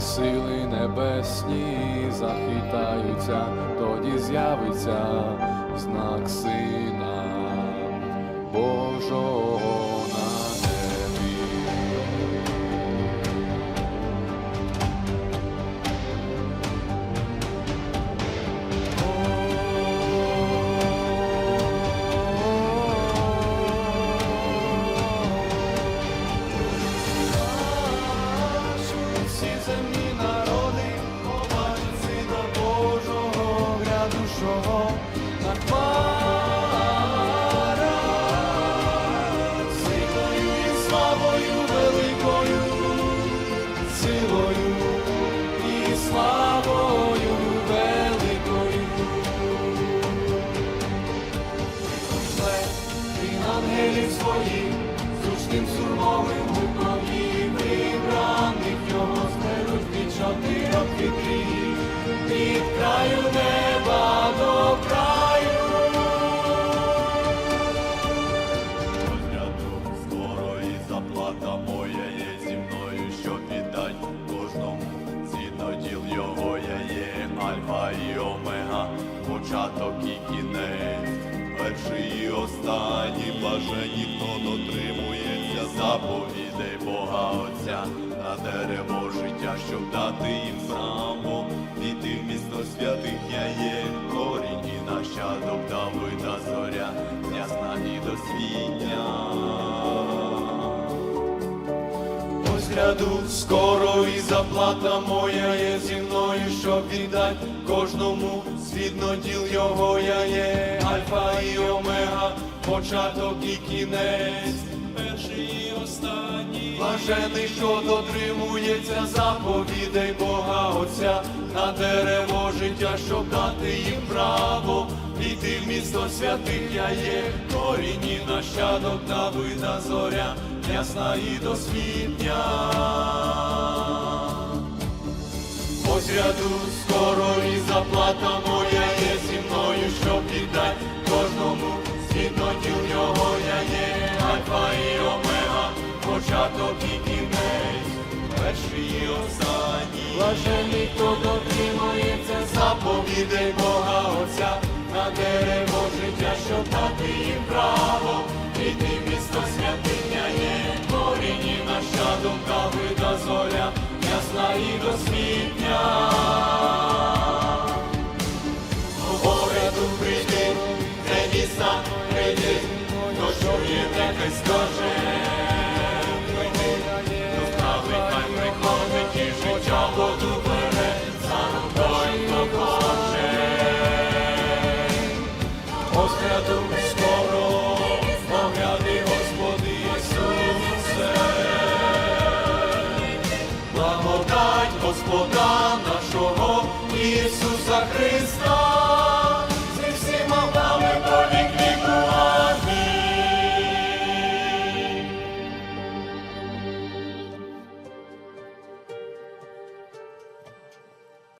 сили небесні захитаються, тоді з'явиться знак Сина Божого зручним сурмовим гуком і вибраних його зберуть від чотирьох вітрів, від краю неба до краю. Розряду скоро і заплата моя є зі мною, щоб віддать кожному. Згідно діл його я є альфа і омега, початок і кінець, перший і останній, блажені, хто дотримується заповідей Бога Отця на дерево життя, щоб дати їм право, війти в місто святих я є, корінь і нащадок Давида зоря, ясна і досвітня. Гряду скоро і заплата моя є зі мною, щоб віддать кожному згідно діл його. Я є, альфа і омега, початок і кінець, і блажений, що дотримується заповідей Бога Отця на дерево життя, щоб дати їм право. Війти в місто святих я є, корінь і нащадок Давида зоря, ясна і досвітня. Ось ряду скоро початок і кінець, перший і останній. Блажений, хто дотримується, заповідей Бога Отця, на дерево життя, щоб дати їм право, Прийти в місто святиня є, корінні наша думка вида золя, ясна і досвітня. Городу прийди, де міста прийди, хто чує, нехай скаже.